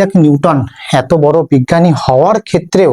Isaac Newton এত বড় বিজ্ঞানী হওয়ার ক্ষেত্রেও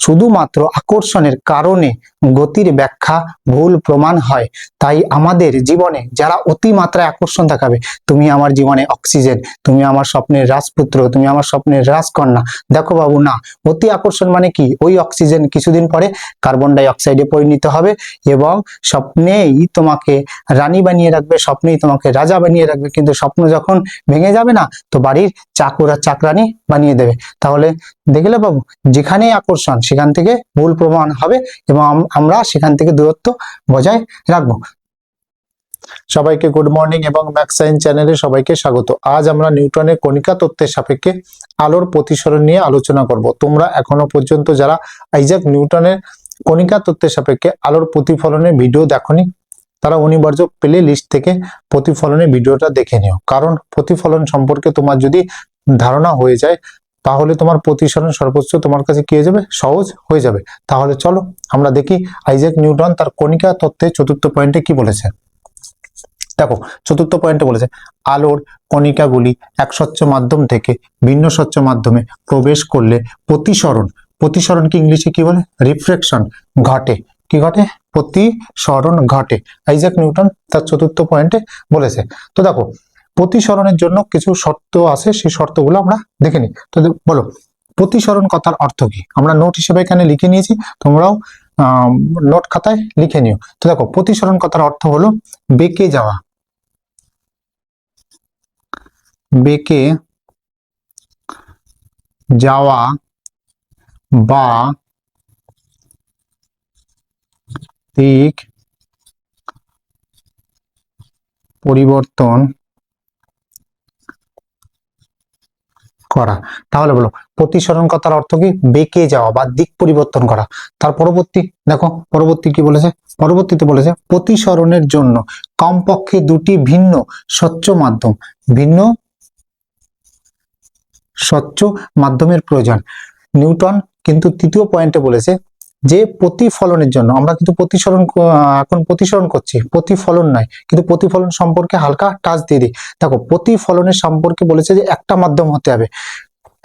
শুধুমাত্র আকর্ষণের কারণে গতির ব্যাখ্যা ভুল প্রমাণ হয়। তাই আমাদের জীবনে যারা অতিমাত্রায় আকর্ষণ দেখাবে, তুমি আমার জীবনে অক্সিজেন, তুমি আমার স্বপ্নের রাজপুত্র, তুমি আমার স্বপ্নের রাজকন্যা। দেখো বাবু, না, অতি আকর্ষণ মানে কি? ওই অক্সিজেন কিছুদিন পরে কার্বন ডাই অক্সাইডে পরিণত হবে এবং স্বপ্নেই তোমাকে রানী বানিয়ে রাখবে, স্বপ্নেই তোমাকে রাজা বানিয়ে রাখবে। কিন্তু স্বপ্ন যখন ভেঙে যাবে না, তো বাড়ির চাকর আর চাকরানি বানিয়ে দেবে। তাহলে দেখলে বাবু, যেখানেই আকর্ষণ, সেখান থেকে ভুল প্রমাণ হবে এবং আমরা সেখান থেকে দূরত্ব বজায় রাখব। সবাইকে গুড মর্নিং এবং ম্যাক্স সায়েন্স চ্যানেলে সবাইকে স্বাগত। আজ আমরা নিউটনের কণিকা তত্ত্বের সাপেক্ষে আলোর প্রতিসরণ নিয়ে আলোচনা করব। তোমরা এখনও পর্যন্ত যারা আইজাক নিউটনের কণিকা তত্ত্বের সাপেক্ষে আলোর প্রতিফলনের ভিডিও দেখনি, তারা অনিবার্য প্লে লিস্ট থেকে প্রতিফলনের ভিডিওটা দেখে নিও। কারণ প্রতিফলন সম্পর্কে তোমার যদি ধারণা হয়ে যায় তাহলে তোমার প্রতিসরণ সর্বোচ্চ তোমার কাছে কি হয়ে যাবে? সহজ হয়ে যাবে। তাহলে চলো, আমরা দেখি আইজাক নিউটন তার কণিকা তত্ত্বে চতুর্থ পয়েন্টে কি বলেছে। দেখো, চতুর্থ পয়েন্টে বলেছে, আলোর কণিকাগুলি এক স্বচ্ছ মাধ্যম থেকে ভিন্ন স্বচ্ছ মাধ্যমে প্রবেশ করলে প্রতিসরণ প্রতিসরণ কি ইংলিশে কি বলে? রিফ্লেকশন ঘটে। কি ঘটে? প্রতিসরণ ঘটে। আইজাক নিউটন তার চতুর্থ পয়েন্টে বলেছে। তো দেখো প্রতিসরণের জন্য কিছু শর্ত আছে, সেই শর্তগুলো আমরা দেখে নিই। তো বলো, প্রতিসরণ কথার অর্থ কি? আমরা নোট হিসেবে এখানে লিখে নিয়েছি, তোমরাও নোট খাতায় লিখে নিও। তো দেখো, প্রতিসরণ কথার অর্থ হলো বেঁকে যাওয়া। বেঁকে যাওয়া বা দিক পরিবর্তন করা। তাহলে বলো, প্রতিসরণ কথার অর্থ কি? বেঁকে যাওয়া বা দিক পরিবর্তন করা। তার পরবর্তী, দেখো, পরবর্তী কি বলেছে? পরবর্তীতে বলেছে, প্রতিসরণের জন্য কমপক্ষে দুটি ভিন্ন স্বচ্ছ মাধ্যম। ভিন্ন স্বচ্ছ মাধ্যমের প্রয়োজন। নিউটন কিন্তু তৃতীয় পয়েন্টে বলেছে যে প্রতিফলনের জন্য, আমরা কিন্তু প্রতিসরণ এখন প্রতিসরণ করছি। প্রতিফলন নয় কিন্তু প্রতিফলন সম্পর্কে হালকা টাচ দিয়ে দিই। দেখো, প্রতিফলনের সম্পর্কে বলেছে যে একটা মাধ্যম হতে হবে।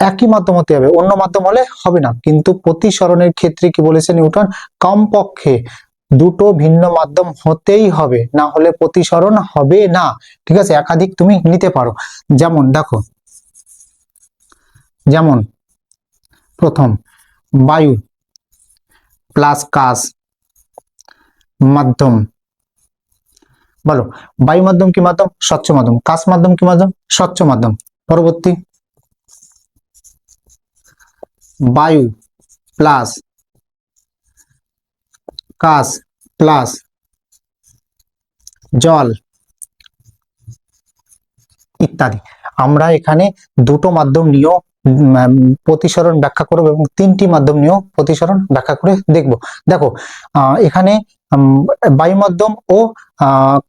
একই মাধ্যম হতে হবে, অন্য মাধ্যম হলে হবে না। কিন্তু প্রতিসরণের ক্ষেত্রে কি বলেছে নিউটন? কমপক্ষে দুটো ভিন্ন মাধ্যম হতেই হবে, না হলে প্রতিসরণ হবে না। ঠিক আছে? একাধিক তুমি নিতে পারো। যেমন, দেখো, যেমন, প্রথম, বায়ু। প্লাস কাজ মাধ্যম। বলো, বায়ু মাধ্যম কি মাধ্যম? স্বচ্ছ মাধ্যম। কাজ মাধ্যম কি মাধ্যম? স্বচ্ছ মাধ্যম। পরবর্তী। বায়ু প্লাস কাজ প্লাস জল ইত্যাদি। আমরা এখানে দুটো মাধ্যম নিয়েও প্রতিসরণ ব্যাখ্যা করব এবং তিনটি মাধ্যম নিয়েও প্রতিসরণ ব্যাখ্যা করে দেখব। দেখো এখানে বায়ু মাধ্যম ও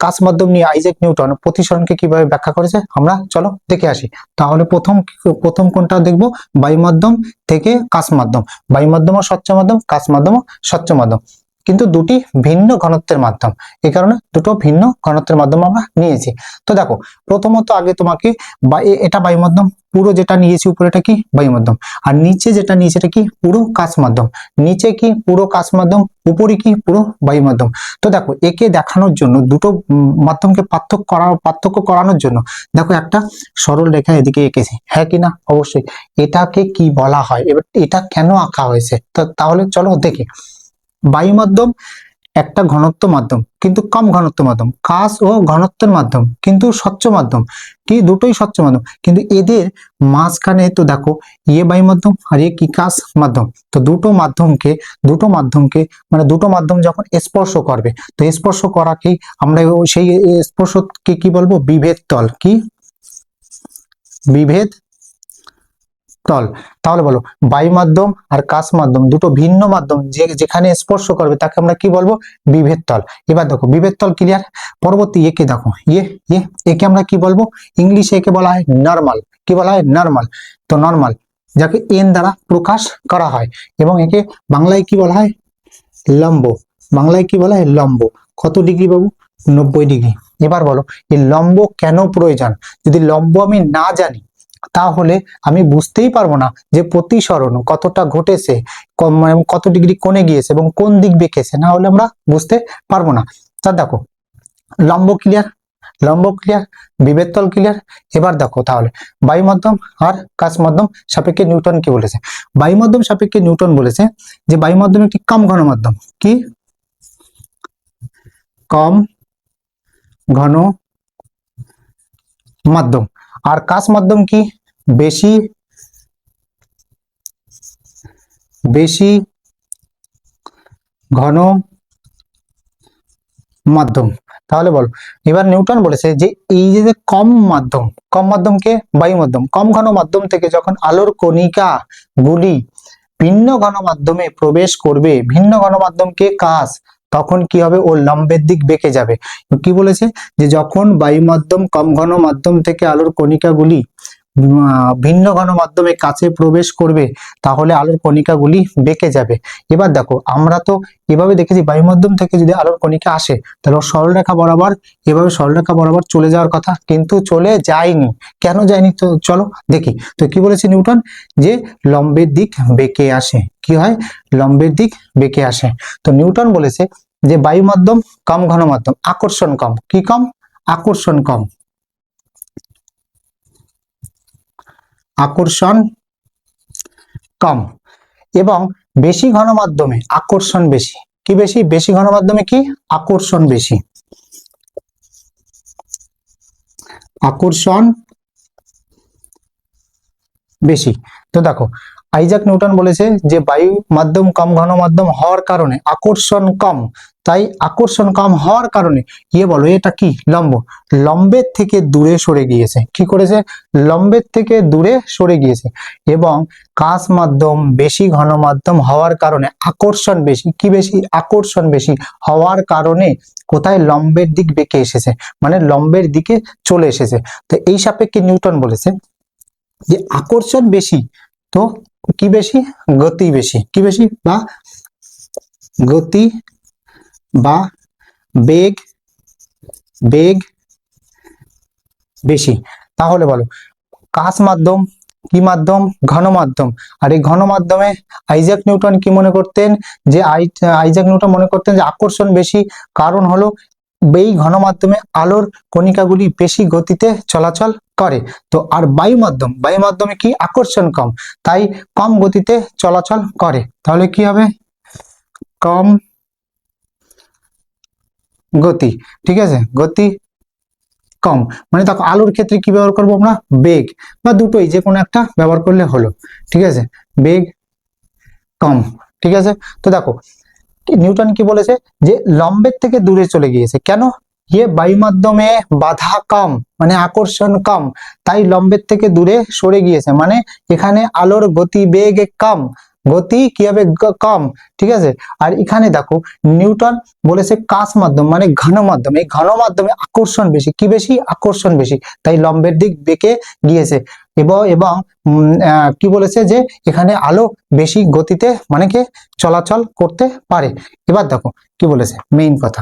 কাচ মাধ্যম নিয়ে আইজাক নিউটন প্রতিসরণকে কীভাবে ব্যাখ্যা করেছে আমরা চলো দেখে আসি। তাহলে প্রথম প্রথম কোনটা দেখব? বায়ু মাধ্যম থেকে কাচ মাধ্যম বায়ু মাধ্যম ও স্বচ্ছ মাধ্যম কাচ মাধ্যম ও স্বচ্ছ মাধ্যম। কিন্তু দুটি ভিন্ন ঘনত্বের মাধ্যম। এই কারণে দুটো ভিন্ন ঘনত্বের মাধ্যম আমরা নিয়েছি। তো দেখো, প্রথমত আগে তোমাকে বা এটা বায়ু মাধ্যম পুরো যেটা নিয়েছি উপরে এটা কি? বায়ু মাধ্যম আর নিচে যেটা নিয়েছি এটা কি? পুরো কাচ মাধ্যম নিচে কি পুরো কাচ মাধ্যম উপরে কি? পুরো বায়ু মাধ্যম তো দেখো, একে দেখানোর জন্য, দুটো মাধ্যমকে পার্থক্য করা, পার্থক্য করানোর জন্য, দেখো একটা সরল রেখা এদিকে এঁকেছি। হ্যাঁ কি না? অবশ্যই। এটাকে কি বলা হয়? এবার এটা কেন আঁকা হয়েছে? তো তাহলে চলো দেখি। বায়ু মাধ্যম, একটা ঘনত্ব মাধ্যম, কিন্তু কম ঘনত্ব মাধ্যম কাজ ও ঘনত্বের মাধ্যম, কিন্তু স্বচ্ছ মাধ্যম, কি দুটোই স্বচ্ছ মাধ্যম, কিন্তু এদের মাঝখানে তো দেখো ইয়ে বায়ু মাধ্যম আর ইয়ে কি কাজ মাধ্যম, তো দুটো মাধ্যমকে দুটো মাধ্যমকে মানে দুটো মাধ্যম যখন স্পর্শ করবে, তো স্পর্শ করাকেই আমরা সেই স্পর্শকে কি বলব? বিভেদ তল, কি? বিভেদ তল। তাহলে বলো, বায়ু মাধ্যম আর কাচ মাধ্যম, দুটো ভিন্ন মাধ্যম যে যেখানে স্পর্শ করবে তাকে আমরা কি বলব? বিভেদ তল। এবার দেখো, বিভেদ তল ক্লিয়ার পরবর্তী একে দেখো। ইয়ে ইয়ে একে আমরা কি বলব? ইংলিশে একে বলা হয় নর্মাল কি বলা হয়? নর্মাল তো নর্মাল যাকে এন দ্বারা প্রকাশ করা হয়। এবং একে বাংলায় কি বলা হয়? লম্ব। বাংলায় কি বলা হয়? লম্ব। কত ডিগ্রি বাবু? নব্বই ডিগ্রি এবার বলো, এই লম্ব কেন প্রয়োজন? যদি লম্ব আমি না জানি তাহলে আমি বুঝতেই পারব না যে প্রতিসরণ কতটা ঘটেছে মানে কত ডিগ্রি কোণে গিয়েছে এবং কোন দিক বেঁকেছে না হলে আমরা বুঝতে পারব না। তা দেখো, লম্ব ক্লিয়ার লম্ব ক্লিয়ার বিবেত্তল ক্লিয়ার এবার দেখো তাহলে, বায়ু মাধ্যম আর কাচ মাধ্যম সাপেক্ষে নিউটন কি বলেছে? বায়ু মাধ্যম সাপেক্ষে নিউটন বলেছে যে বায়ু মাধ্যম একটি কম ঘন মাধ্যম। কি? কম ঘন মাধ্যম। আর কাচ মাধ্যম কি? বেশি বেশি ঘন মাধ্যম। তাহলে বলো, এবার নিউটন বলেছে যে এই যে কম মাধ্যম, কম মাধ্যমকে বায়ু মাধ্যম। কম ঘন মাধ্যম থেকে যখন আলোর কণিকা গুলি ভিন্ন ঘন মাধ্যমে প্রবেশ করবে, ভিন্ন ঘন মাধ্যমকে কাজ তখন কি হবে? ও লম্বের দিক বেঁকে যাবে। কি বলেছে? যে যখন বায়ু মাধ্যম, কম ঘন মাধ্যম থেকে আলোর কণিকাগুলি ভিন্ন ঘন মাধ্যমে কাছে প্রবেশ করবে, তাহলে আলোর কণিকাগুলি বেঁকে যাবে। এবার দেখো, আমরা তো এভাবে দেখেছি বায়ু মাধ্যম থেকে যদি আলোর কণিকা আসে, তাহলে সরলরেখা বরাবর, এভাবে সরলরেখা বরাবর চলে যাওয়ার কথা কিন্তু চলে যায়নি। কেন যায়নি? তো চলো দেখি। তো কি বলেছে নিউটন? যে লম্বের দিক বেঁকে আসে। কি হয়? লম্বের দিক বেঁকে আসে। তো নিউটন বলেছে যে বায়ু মাধ্যম কম ঘন মাধ্যম আকর্ষণ কম। কি কম? আকর্ষণ কম। আকর্ষণ কম এবং বেশি ঘন মাধ্যমে আকর্ষণ বেশি। কি বেশি? বেশি ঘন মাধ্যমে কি? আকর্ষণ বেশি। আকর্ষণ বেশি। তো দেখো আইজাক নিউটন বলেছে যে বায়ু মাধ্যম কম, ঘন মাধ্যম হওয়ার কারণে, আকর্ষণ কম। তাই আকর্ষণ কম হওয়ার কারণে ইয়ে বলো, এটা কি? লম্ব। লম্বের থেকে দূরে সরে গিয়েছে। কি করেছে? লম্বের থেকে দূরে সরে গিয়েছে। এবং কাঁচ মাধ্যম বেশি, ঘন মাধ্যম হওয়ার কারণে, আকর্ষণ বেশি। কি বেশি? আকর্ষণ বেশি হওয়ার কারণে কোথায়? লম্বের দিক বেঁকে এসেছে। মানে লম্বের দিকে চলে এসেছে। তো এই সাপেক্ষে নিউটন বলেছে যে আকর্ষণ বেশি, তো কি বেশি? গতি বেশি। কি বেশি? বা গতি বা বেগ বেগ বেশি। তাহলে বলো, কাঁচ মাধ্যম, কি মাধ্যম? ঘন মাধ্যম। আর এই ঘন মাধ্যমে আইজাক নিউটন কি মনে করতেন? যে আই- আইজাক নিউটন মনে করতেন যে আকর্ষণ বেশি। কারণ হলো, এই ঘন মাধ্যমে আলোর কণিকাগুলি বেশি গতিতে চলাচল করে। তো আর বায়ু মাধ্যম বায়ু মাধ্যমে কি আকর্ষণ কম? তাই কম গতিতে চলাচল করে। তাহলে কি হবে? কম গতি, ঠিক আছে? গতি কম। মানে দেখো, আলুর ক্ষেত্রে কি ব্যবহার করব আমরা? বেগ বা দুটোই যে কোনো একটা ব্যবহার করলে হলো, ঠিক আছে? বেগ কম, ঠিক আছে? তো দেখো, নিউটন কি বলেছে? যে লম্বের থেকে দূরে চলে গিয়েছে। কেন? ইয়ে বায়ু মাধ্যমে বাধা কম মানে আকর্ষণ কম, তাই লম্বের থেকে দূরে সরে গিয়েছে। মানে এখানে আলোর গতি বেগ কম, গতি কি হবে কম, ঠিক আছে? আর এখানে দেখো, নিউটন বলেছে কাঁচ মাধ্যম মানে ঘন মাধ্যম। এই ঘন মাধ্যমে আকর্ষণ বেশি। কি বেশি? আকর্ষণ বেশি। তাই লম্বের দিক বেঁকে গিয়েছে। এবং এবং কি বলেছে যে এখানে আলো বেশি গতিতে মানে কি, চলাচল করতে পারে। এবার দেখো, কি বলেছে? মেইন কথা।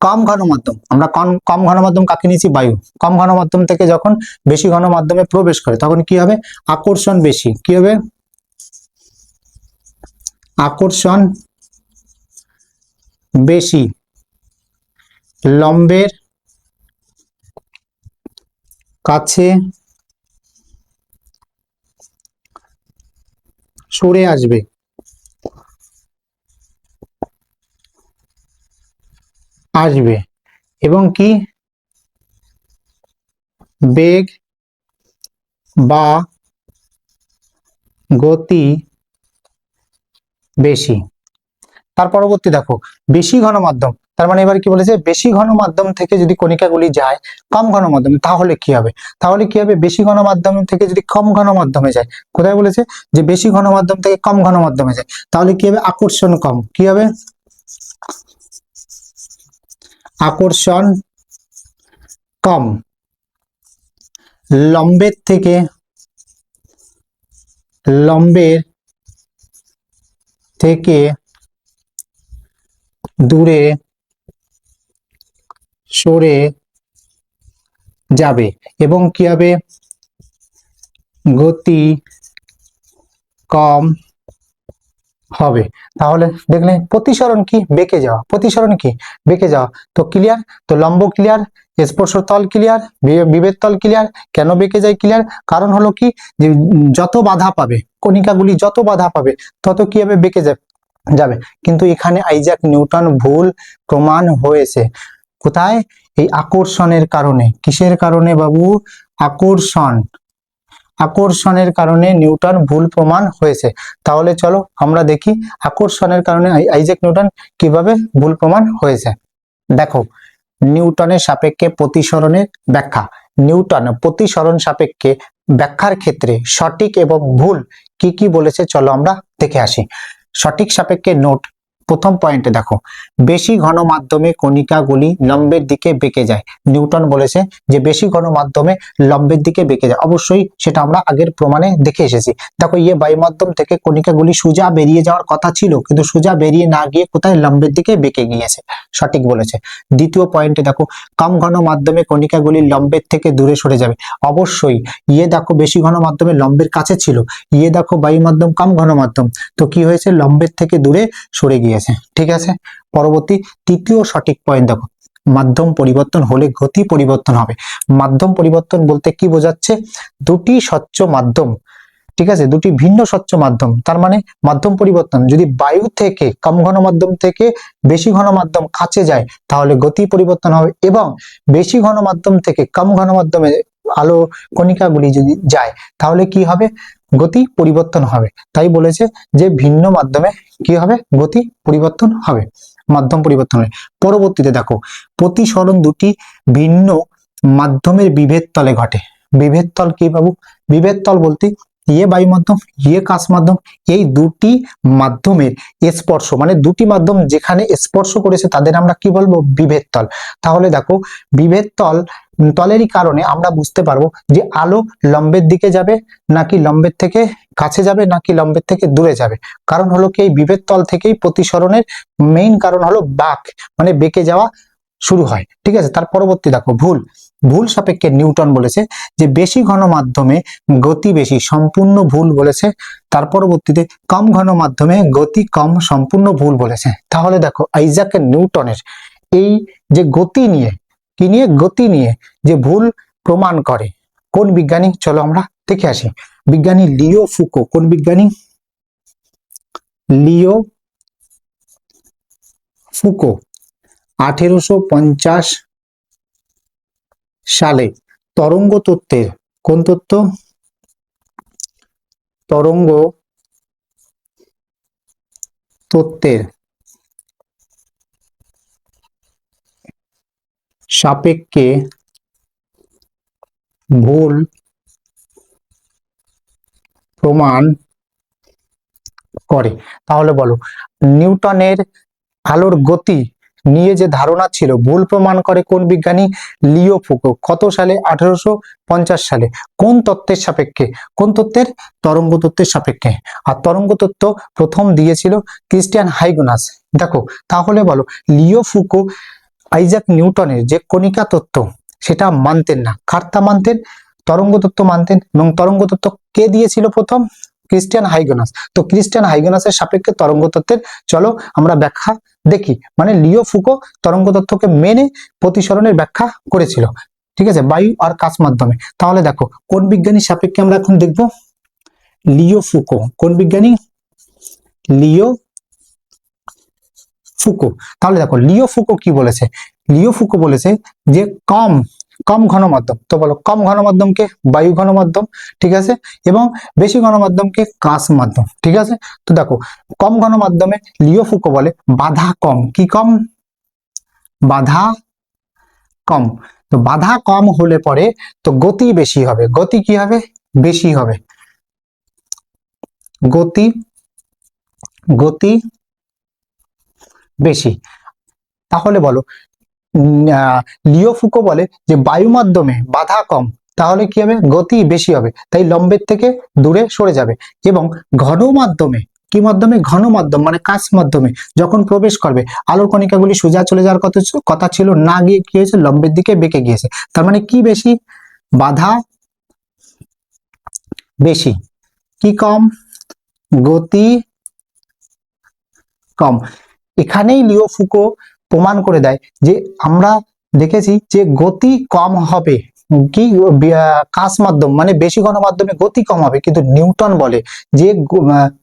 কম ঘন মাধ্যম আমরা কম কম ঘন মাধ্যম কাকে নিয়েছি? বায়ু। কম ঘন মাধ্যম থেকে যখন বেশি ঘন মাধ্যমে প্রবেশ করে, তখন কি হবে? আকর্ষণ বেশি। কি হবে? আকর্ষণ বেশি। লম্বের কাছে সরে আসবে। আসবে এবং কি? বেগ বা গতি বেশি। তার পরবর্তী দেখো, বেশি ঘন মাধ্যম তার মানে এবার কি বলেছে? বেশি ঘন মাধ্যম থেকে যদি কণিকাগুলি যায়, কম ঘন মাধ্যমে তাহলে কি হবে? তাহলে কি হবে? বেশি ঘন মাধ্যম থেকে যদি কম ঘন মাধ্যমে যায়, কোথায় বলেছে? যে বেশি ঘন মাধ্যম থেকে কম ঘন মাধ্যমে যায়, তাহলে কি হবে? আকর্ষণ কম। কি হবে? আকর্ষণ কম। লম্বের থেকে লম্বের থেকে দূরে সরে যাবে এবং কি হবে? গতি কম হবে। তাহলে দেখলে প্রতিসরণ কি? বেঁকে যাওয়া। প্রতিসরণ কি? বেঁকে যাওয়া। তো ক্লিয়ার তো লম্ব ক্লিয়ার স্পর্শ তল ক্লিয়ার বিভেদ তল ক্লিয়ার কেন বেঁকে যায় ক্লিয়ার কারণ হলো কি? যে যত বাধা পাবে, কণিকাগুলি যত বাধা পাবে, তত কি হবে? বেঁকে যাবে যাবে। কিন্তু এখানে আইজাক নিউটন ভুল প্রমাণ হয়েছে। কোথায়? এই আকর্ষণের কারণে। কিসের কারণে বাবু? আকর্ষণ। আকর্ষণের কারণে নিউটন ভুল প্রমাণ হয়েছে। তাহলে চলো আমরা দেখি আকর্ষণের কারণে আই- আইজাক নিউটন কীভাবে ভুল প্রমাণ হয়েছে। দেখো, নিউটনের সাপেক্ষে প্রতিসরণের ব্যাখ্যা। নিউটন প্রতিসরণ সাপেক্ষে ব্যাখ্যার ক্ষেত্রে সঠিক এবং ভুল কি কি বলেছে চলো আমরা দেখে আসি। সঠিক সাপেক্ষে নোট প্রথম পয়েন্টে দেখো, বেশি ঘন মাধ্যমে কণিকাগুলি লম্বের দিকে বেঁকে যায়। নিউটন বলেছে যে বেশি ঘন মাধ্যমে লম্বের দিকে বেঁকে যায়। অবশ্যই সেটা আমরা আগের প্রমাণে দেখে এসেছি। দেখো ইয়ে বায়ুমাধ্যম থেকে কণিকাগুলি সোজা বেরিয়ে যাওয়ার কথা ছিল, কিন্তু সোজা বেরিয়ে না গিয়ে কোথায় লম্বের দিকে বেঁকে গিয়েছে? সঠিক বলেছে। দ্বিতীয় পয়েন্টে দেখো, কম ঘন মাধ্যমে কণিকাগুলি লম্বের থেকে দূরে সরে যাবে। অবশ্যই ইয়ে দেখো বেশি ঘন মাধ্যমে লম্বের কাছে ছিল। ইয়ে দেখো বায়ু মাধ্যম কম ঘন মাধ্যম। তো কি হয়েছে? লম্বের থেকে দূরে সরে গিয়েছে ঠিক আছে? পরবর্তী তৃতীয় সঠিক পয়েন্ট দেখো। মাধ্যম পরিবর্তন হলে গতি পরিবর্তন হবে। মাধ্যম পরিবর্তন বলতে কি বোঝাচ্ছে? দুটি স্বচ্ছ মাধ্যম, ঠিক আছে? দুটি ভিন্ন স্বচ্ছ মাধ্যম। তার মানে মাধ্যম পরিবর্তন, যদি বায়ু থেকে কম ঘন মাধ্যম থেকে বেশি ঘন মাধ্যম কাছে যায়, তাহলে গতি পরিবর্তন হবে এবং বেশি ঘন মাধ্যম থেকে কম ঘন মাধ্যমে আলো কণিকাগুলি যদি যায়, তাহলে কি হবে? গতি পরিবর্তন হবে। তাই বলেছে যে ভিন্ন মাধ্যমে কি হবে? গতি পরিবর্তন হবে। মাধ্যম পরিবর্তন হবে। পরবর্তীতে দেখো, প্রতিসরণ দুটি ভিন্ন মাধ্যমের বিভেদ তলে ঘটে। বিভেদ তল কি বাবু? বিভেদ তল বলতে ইয়ে বায়ু মাধ্যম ইয়ে কাশ মাধ্যম, এই দুটি মাধ্যমের স্পর্শ মানে দুটি মাধ্যম যেখানে স্পর্শ করেছে তাদের আমরা কি বলব? বিভেদ তল। তাহলে দেখো, বিভেদ তল তলেরই কারণে আমরা বুঝতে পারব যে আলো লম্বের দিকে যাবে নাকি লম্বের থেকে কাছে যাবে নাকি লম্বের থেকে দূরে যাবে। কারণ হলো কি, এই বিভেদ তল থেকেই প্রতিসরণের মেইন কারণ হলো বাক মানে বেঁকে যাওয়া শুরু হয়। ঠিক আছে? তার পরবর্তী দেখো, ভুল। ভুল সাপেক্ষে নিউটন বলেছে যে বেশি ঘন মাধ্যমে গতি বেশি সম্পূর্ণ ভুল বলেছে। তার পরবর্তীতে কম ঘন মাধ্যমে গতি কম সম্পূর্ণ ভুল বলেছে। তাহলে দেখো আইজাক নিউটনের এই যে গতি নিয়ে কি নিয়ে? গতি নিয়ে যে ভুল প্রমাণ করে। কোন বিজ্ঞানী? চলো আমরা দেখে আসি। বিজ্ঞানী লিও ফুকো। কোন বিজ্ঞানী? Leo Foucault. আঠেরোশো পঞ্চাশ সালে তরঙ্গ তত্ত্বের কোন তত্ত্ব? তরঙ্গ তত্ত্বের সাপেক্ষে ভুল প্রমাণ করে। তাহলে বলো, নিউটনের আলোর গতি নিয়ে যে ধারণা ছিল, ভুল প্রমাণ করে কোন বিজ্ঞানী? Leo Foucault. কত সালে? আঠারোশো পঞ্চাশ সালে। কোন তত্ত্বের সাপেক্ষে? কোন তত্ত্বের? তরঙ্গ তত্ত্বের সাপেক্ষে। আর তরঙ্গ তত্ত্ব প্রথম দিয়েছিল ক্রিস্টিয়ান হাইগোনাস। দেখো, তাহলে বলো, লিও ফুকো আইজাক নিউটনের যে কণিকা তত্ত্ব, সেটা মানতেন না। কার্তা মানতেন, তরঙ্গ তত্ত্ব মানতেন, এবং তরঙ্গ তত্ত্ব কে দিয়েছিল প্রথম? Christian Huygens. তো ক্রিস্টিয়ান হাইগোনাসের সাপেক্ষে তরঙ্গ তত্ত্বের, চলো আমরা ব্যাখ্যা দেখি। মানে লিও ফুকো তরঙ্গ তত্ত্বকে মেনে প্রতিসরণের ব্যাখ্যা করেছিল। ঠিক আছে? বায়ু আর কাজ মাধ্যমে। তাহলে দেখো, কোন বিজ্ঞানীর সাপেক্ষে আমরা এখন দেখব? Leo Foucault. কোন বিজ্ঞানী? Leo Foucault. তাহলে দেখো, লিও ফুকো কি বলেছে? লিও ফুকো বলেছে যে কম কম ঘন মাধ্যম তো বলো, কম ঘন মাধ্যমকে বায়ু ঘন মাধ্যম ঠিক আছে? এবং বেশি ঘন মাধ্যমকে কাঁচ মাধ্যম, ঠিক আছে? তো দেখো, কম ঘন মাধ্যমে লিও ফুকো বলে বাধা কম। কি কম? বাধা কম। তো বাধা কম হলে পরে তো গতি বেশি হবে। গতি কি হবে? বেশি হবে। গতি গতি বেশি। তাহলে বলো লিও ফুকো বলে যে বায়ু মাধ্যমে বাধা কম, তাহলে কি হবে? গতি বেশি হবে, তাই লম্বের থেকে দূরে সরে যাবে। এবং ঘন মাধ্যমে কি মাধ্যমে? ঘন মাধ্যম মানে কাঁচ মাধ্যমে যখন প্রবেশ করবে, আলোর কণিকাগুলি সোজা চলে যাওয়ার কথা কথা ছিল, না গিয়ে কি হয়েছে? লম্বের দিকে বেঁকে গিয়েছে। তার মানে কি বেশি? বাধা বেশি। কি কম? গতি কম। এখানেই লিও ফুকো প্রমাণ করে দেয় যে আমরা দেখেছি যে গতি কম হবে, কি কাস মাধ্যম মানে বেশি ঘন মাধ্যমে গতি কম হবে, কিন্তু নিউটন বলে যে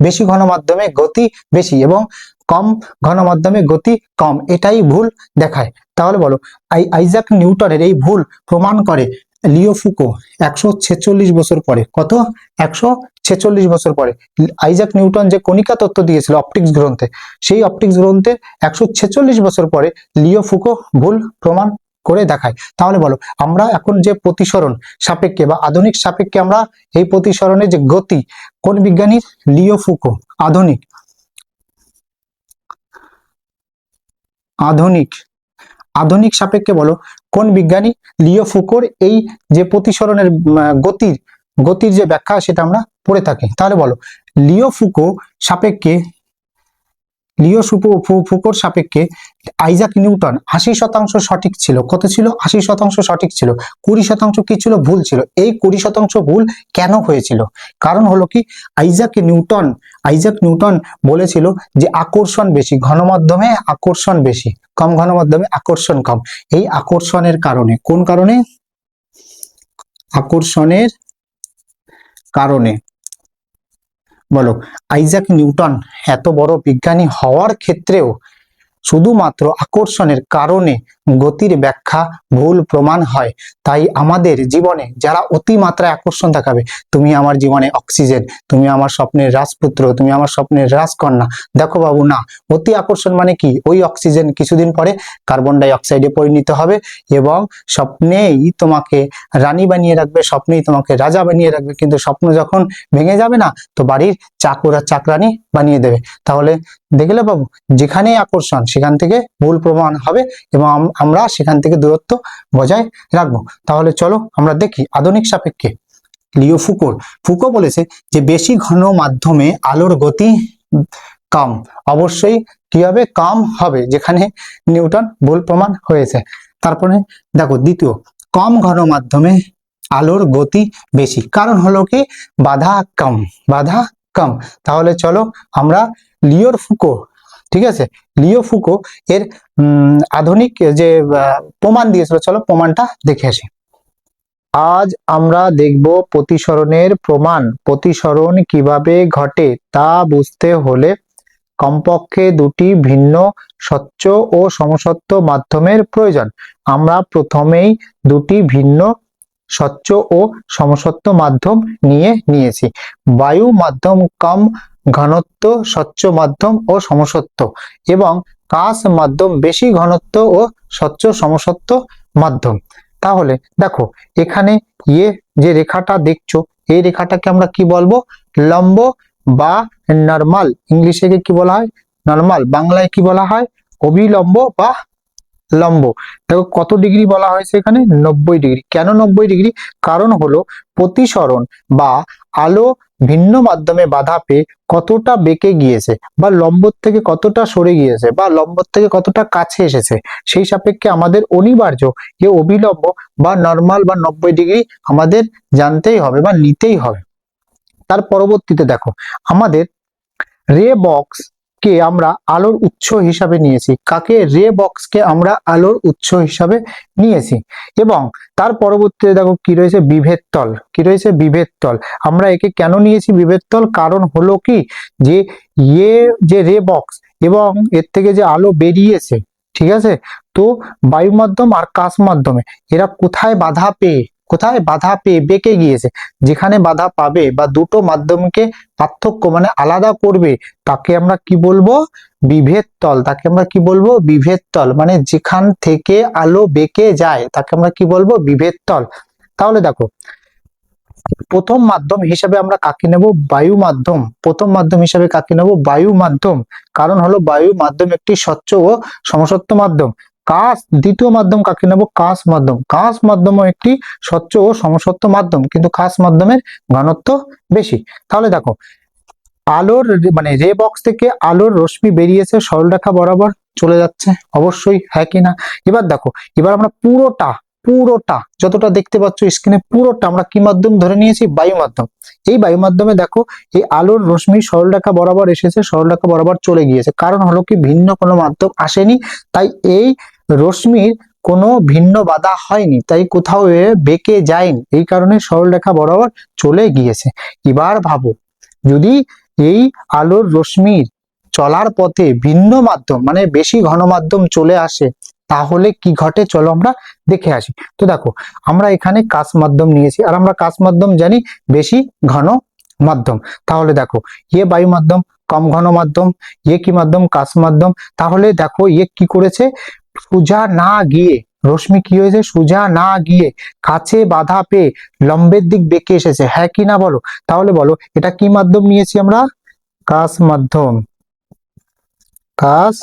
বেশি ঘন মাধ্যমে গতি বেশি এবং কম ঘন মাধ্যমে গতি কম, এটাই ভুল দেখায়। তাহলে বলো, আই, আইজাক নিউটনের এই ভুল প্রমাণ করে লিও ফুকো একশো ছেচল্লিশ বছর পরে। কত? একশো ছেচল্লিশ বছর পরে। আইজাক নিউটন যে কণিকা তত্ত্ব দিয়েছিল অপটিক্স গ্রন্থে, সেই অপটিক্স গ্রন্থে একশো ছেচল্লিশ বছর পরে লিও ফুকো ভুল প্রমাণ করে দেখায়। তাহলে বলো, আমরা এখন যে প্রতিসরণ সাপেক্ষে বা আধুনিক সাপেক্ষে আমরা এই প্রতিসরণের যে গতি, কোন বিজ্ঞানীর? লিও ফুকো, আধুনিক। আধুনিক। আধুনিক সাপেক্ষে বলো, কোন বিজ্ঞানী লিও ফুকোর এই যে প্রতিসরণের গতির গতির যে ব্যাখ্যা সেটা আমরা পড়ে থাকি? তাহলে বলো, লিও ফুকো সাপেক্ষে লিও ফুকোর সাপেক্ষে আইজাক নিউটন আশি শতাংশ সঠিক ছিল। কত ছিল? আশি শতাংশ সঠিক ছিল। কুড়ি শতাংশ কি ছিল? ভুল ছিল। এই কুড়ি শতাংশ ভুল কেন হয়েছিল? কারণ হলো কি, আইজাক নিউটন আইজাক নিউটন বলেছিল যে আকর্ষণ বেশি, ঘনমাধ্যমে আকর্ষণ বেশি, কম ঘনমাধ্যমে আকর্ষণ কম। এই আকর্ষণের কারণে, কোন কারণে? আকর্ষণের কারণে। বলো আইজাক নিউটন এত বড় বিজ্ঞানী হওয়ার ক্ষেত্রেও শুধুমাত্র আকর্ষণের কারণে গতির ব্যাখ্যা ভুল প্রমাণ হয়। তাই আমাদের জীবনে যারা অতিমাত্রায় আকর্ষণ দেখাবে, তুমি আমার জীবনে অক্সিজেন, তুমি আমার স্বপ্নের রাজপুত্র, তুমি আমার স্বপ্নের রাজকন্যা। দেখো বাবু, না, অতি আকর্ষণ মানে কি? ওই অক্সিজেন কিছুদিন পরে কার্বন ডাই অক্সাইডে পরিণত হবে এবং স্বপ্নেই তোমাকে রানী বানিয়ে রাখবে, স্বপ্নেই তোমাকে রাজা বানিয়ে রাখবে। কিন্তু স্বপ্ন যখন ভেঙে যাবে না, তো বাড়ির চাকুরা চাকরানি বানিয়ে দেবে। তাহলে দেখলে বাবু যেখানেই আকর্ষণ, সেখান থেকে ভুল প্রমাণ হবে এবং আমরা সেখান থেকে দূরত্ব বজায় রাখব। তাহলে চলো আমরা দেখি আধুনিক সাপেক্ষে। লিও ফুকোর ফুকো বলেছে যে বেশি ঘন মাধ্যমে আলোর গতি কম। অবশ্যই কি হবে কম হবে? যেখানে নিউটন ভুল প্রমাণ হয়েছে। তারপরে দেখো, দ্বিতীয়, কম ঘন মাধ্যমে আলোর গতি বেশি। কারণ হলো কি? বাধা কম বাধা কম। তাহলে চলো আমরা লিওর ফুকো, ঠিক আছে? লিও ফুকো এর আধুনিক যে প্রমাণ দিয়েছিল, চলো প্রমাণটা দেখে আসি। আজ আমরা দেখব প্রতিসরণের প্রমাণ। প্রতিসরণ কীভাবে ঘটে তা বুঝতে হলে কমপক্ষে দুটি ভিন্ন স্বচ্ছ ও সমসত্ব মাধ্যমের প্রয়োজন। আমরা প্রথমেই দুটি ভিন্ন স্বচ্ছ ও সমসত্ব মাধ্যম নিয়ে নিয়েছি। বায়ু মাধ্যম কম ঘনত্ব, স্বচ্ছ মাধ্যম ও সমসত্ব এবং কাঁচ মাধ্যম বেশি ঘনত্ব ও স্বচ্ছ সমসত্ব মাধ্যম। তাহলে দেখো, এখানে ইয়ে যে রেখাটা দেখছ, এই রেখাটাকে আমরা কি বলব? লম্ব বা নর্মাল। ইংলিশে কি বলা হয়? নর্মাল। বাংলায় কি বলা হয়? অবিলম্ব বা লম্ব। দেখো, কত ডিগ্রি বলা হয়েছে এখানে? নব্বই ডিগ্রি। কেন নব্বই ডিগ্রি? কারণ হলো প্রতিসরণ বা আলো ভিন্ন মাধ্যমে বাধা পেয়ে কতটা বেঁকে গিয়েছে বা লম্বর থেকে কতটা সরে গিয়েছে বা লম্বর থেকে কতটা কাছে এসেছে, সেই সাপেক্ষে আমাদের অনিবার্য এ অবিলম্ব বা নর্মাল বা নব্বই ডিগ্রি আমাদের জানতেই হবে বা নিতেই হবে। তার পরবর্তীতে দেখো, আমাদের রে বক্স কে আমরা আলোর উৎস হিসাবে নিয়েছি? কাকে? রে বক্স কে আমরা আলোর উৎস হিসাবে নিয়েছি। এবং তার পরবর্তীতে দেখো কি রয়েছে? বিভেদ তল। কি রয়েছে? বিভেদ তল। আমরা একে কেন নিয়েছি বিভেদ তল? কারণ হলো কি? যে ইয়ে যে রে বক্স এবং এর থেকে যে আলো বেরিয়েছে, ঠিক আছে? তো বায়ু মাধ্যম আর কাশ মাধ্যমে। এরা কোথায় বাধা পেয়ে? কোথায়? বাধা পেয়ে বেঁকে গিয়েছে। যেখানে বাধা পাবে বা দুটো মাধ্যমকে পার্থক্য মানে আলাদা করবে, তাকে আমরা কি বলব? বিভেদ তল। তাকে আমরা কি বলব? বিভেদ তল। মানে যেখান থেকে আলো বেঁকে যায়, তাকে আমরা কি বলব? বিভেদ তল। তাহলে দেখো, প্রথম মাধ্যম হিসাবে আমরা কাকে নেব? বায়ু মাধ্যম। প্রথম মাধ্যম হিসাবে কাকে নেব? বায়ু মাধ্যম। কারণ হলো বায়ু মাধ্যম একটি স্বচ্ছ ও সমসত্ব মাধ্যম। কাঁচ দ্বিতীয় মাধ্যম কাকে নেব? কাঁচ মাধ্যম। কাঁচ মাধ্যম একটি স্বচ্ছ ও সমসত্ব মাধ্যম, কিন্তু কাঁচ মাধ্যমের ঘনত্ব বেশি। তাহলে দেখো, আলোর মানে রে বক্স থেকে আলোর রশ্মি বেরিয়েছে, সরলরেখা বরাবর চলে যাচ্ছে, অবশ্যই হ্যাঁ কিনা এবার দেখো, এবার আমরা পুরোটা পুরোটা, যতটা দেখতে পাচ্ছ স্ক্রিনে পুরোটা আমরা কি মাধ্যম ধরে নিয়েছি? বায়ু মাধ্যম। এই বায়ু মাধ্যমে দেখো, এই আলোর রশ্মি সরলরেখা বরাবর এসেছে সরলরেখা বরাবর চলে গিয়েছে। কারণ হলো কি, ভিন্ন কোনো মাধ্যম আসেনি, তাই এই রশ্মির কোনো ভিন্ন বাধা হয়নি, তাই কোথাও বেঁকে যায়নি। এই কারণে সরলরেখা বরাবর চলে গিয়েছে। এবার ভাবো, যদি এই আলোর রশ্মির চলার পথে ভিন্ন মাধ্যম মানে বেশি ঘন মাধ্যম চলে আসে তাহলে কি ঘটে? চলো আমরা দেখে আসি। তো দেখো, আমরা এখানে কাচ মাধ্যম নিয়েছি। আর আমরা কাচ মাধ্যম জানি বেশি ঘন মাধ্যম। তাহলে দেখো ইয়ে বায়ু মাধ্যম, কম ঘন মাধ্যম ইয়ে কি মাধ্যম কাচ মাধ্যম। তাহলে দেখো ইয়ে কি করেছে? সোজা না গিয়ে, রশ্মি কি হয়েছে? সোজা না গিয়ে কাছে বাধা পেয়ে লম্বের দিক বেঁকে এসেছে। হ্যাঁ কি না বলো? তাহলে বলো, এটা কি মাধ্যম নিয়েছি আমরা? কাচ মাধ্যম। কাচ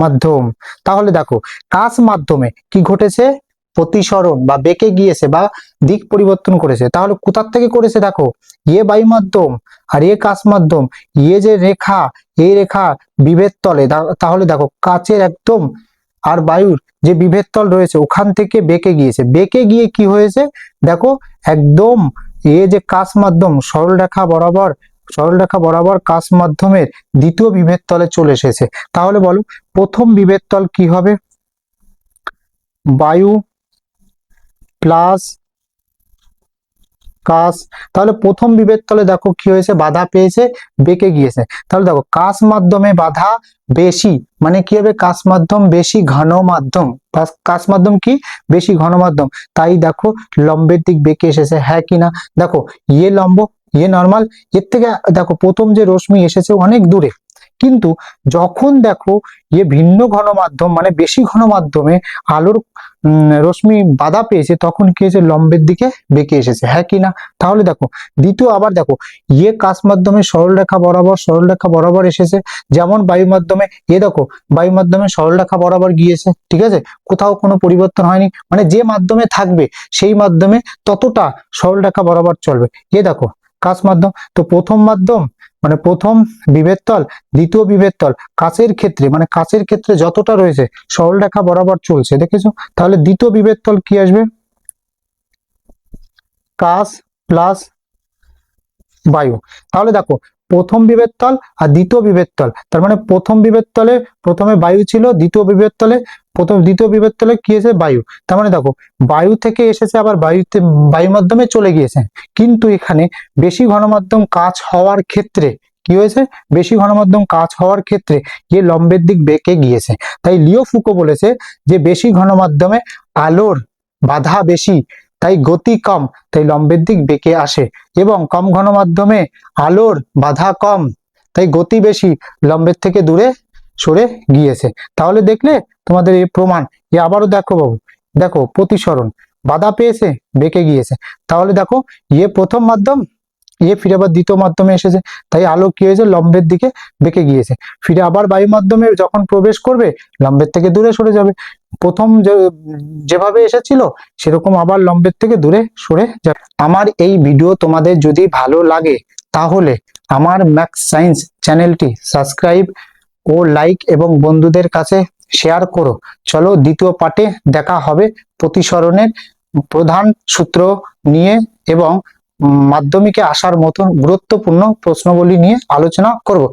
মাধ্যম। তাহলে দেখো কাজ মাধ্যমে কি ঘটেছে? প্রতিসরণ বা বেঁকে গিয়েছে বা দিক পরিবর্তন করেছে। তাহলে কোথার থেকে করেছে দেখো? ইয়ে বায়ু মাধ্যম আর এ কাজ মাধ্যম। ইয়ে যে রেখা এই রেখা বিভেদ তলে। তাহলে দেখো, কাচের একদম আর বায়ুর যে বিভেদ তল রয়েছে, ওখান থেকে বেঁকে গিয়েছে। বেঁকে গিয়ে কি হয়েছে? দেখো, একদম এ যে কাজ মাধ্যম সরল রেখা বরাবর সরল রেখা বরাবর কাচ মাধ্যমের দ্বিতীয় বিভেদ তলে চলে এসেছে। তাহলে বলো, প্রথম বিভেদ তল কি হবে? বায়ু প্লাস কাস তাহলে প্রথম বিভেদ তলে দেখো কি হয়েছে? বাধা পেয়েছে, বেঁকে গিয়েছে। তাহলে দেখো কাস মাধ্যমে বাধা বেশি মানে কি হবে? কাস মাধ্যম বেশি ঘন মাধ্যম। কাস মাধ্যম কি? বেশি ঘন মাধ্যম। তাই দেখো, লম্বের দিক বেঁকে এসেছে হ্যাঁ কি না? দেখো ইয়ে লম্ব ইয়ে নর্মাল এর থেকে দেখো প্রথম যে রশ্মি এসেছে অনেক দূরে। কিন্তু যখন দেখো ইয়ে ভিন্ন ঘন মাধ্যম মানে বেশি ঘন মাধ্যমে আলোর রশ্মি বাধা পেয়েছে, তখন কি হয়েছে? লম্বের দিকে বেঁকে এসেছে হ্যাঁ কি না? তাহলে দেখো, দ্বিতীয় আবার দেখো ইয়ে কাজ মাধ্যমে সরলরেখা বরাবর সরলরেখা বরাবর এসেছে। যেমন বায়ু মাধ্যমে, এ দেখো, বায়ু মাধ্যমে সরলরেখা বরাবর গিয়েছে, ঠিক আছে? কোথাও কোনো পরিবর্তন হয়নি মানে যে মাধ্যমে থাকবে, সেই মাধ্যমে ততটা সরলরেখা বরাবর চলবে। এ দেখো কাচ মাধ্যম? তো প্রথম মাধ্যম মানে প্রথম বিভেদ তল দ্বিতীয় বিভেদ তল কাচের ক্ষেত্রে মানে কাছের ক্ষেত্রে যতটা রয়েছে, সরল রেখা বরাবর চলছে, দেখেছ? তাহলে দ্বিতীয় বিভেদ তল কি আসবে? কাস প্লাস বায়ু। তাহলে দেখো প্রথম বিভেদ তল আর দ্বিতীয় বিভেদ তল তার মানে প্রথম বিভেদ তলে প্রথমে বায়ু ছিল, দ্বিতীয় বিভেদ তলে প্রথম, দ্বিতীয় বিভেদ তলে কি এসেছে? বায়ু। তার মানে দেখো, বায়ু থেকে এসেছে আবার বায়ুতে, বায়ু মাধ্যমে চলে গিয়েছে। কিন্তু এখানে বেশি ঘনমাধ্যম কাজ হওয়ার ক্ষেত্রে কি হয়েছে? বেশি ঘনমাধ্যম কাজ হওয়ার ক্ষেত্রে ইয়ে লম্বের দিক বেঁকে গিয়েছে। তাই লিও ফুকো বলেছে যে বেশি ঘনমাধ্যমে আলোর বাধা বেশি তাই গতি কম, তাই লম্বের দিক বেঁকে আসে এবং কম ঘন মাধ্যমে আলোর বাধা কম, তাই গতি বেশি লম্বের থেকে দূরে সরে গিয়েছে। তাহলে দেখলে তোমাদের এই প্রমাণ। এ আবারও দেখো বাবু, দেখো প্রতিসরণ, বাধা পেয়েছে, বেঁকে গিয়েছে। তাহলে দেখো ইয়ে প্রথম মাধ্যম ইয়ে ফিরে আবার দ্বিতীয় মাধ্যমে এসেছে, তাই আলো কি হয়েছে? লম্বের দিকে বেঁকে গিয়েছে। ফিরে আবার বায়ু মাধ্যমে যখন প্রবেশ করবে, লম্বের থেকে দূরে সরে যাবে। প্রথম যেভাবে এসেছিল, সেরকম আবার লম্বের থেকে দূরে সরে যাবে। আমার এই ভিডিও তোমাদের যদি ভালো লাগে, তাহলে আমার ম্যাক্স সায়েন্স চ্যানেলটি সাবস্ক্রাইব ও লাইক এবং বন্ধুদের কাছে শেয়ার করো। চলো দ্বিতীয় পার্টে দেখা হবে প্রতিসরণের প্রধান সূত্র নিয়ে এবং মাধ্যমিকে আসার মতন গুরুত্বপূর্ণ প্রশ্নগুলি নিয়ে আলোচনা করব।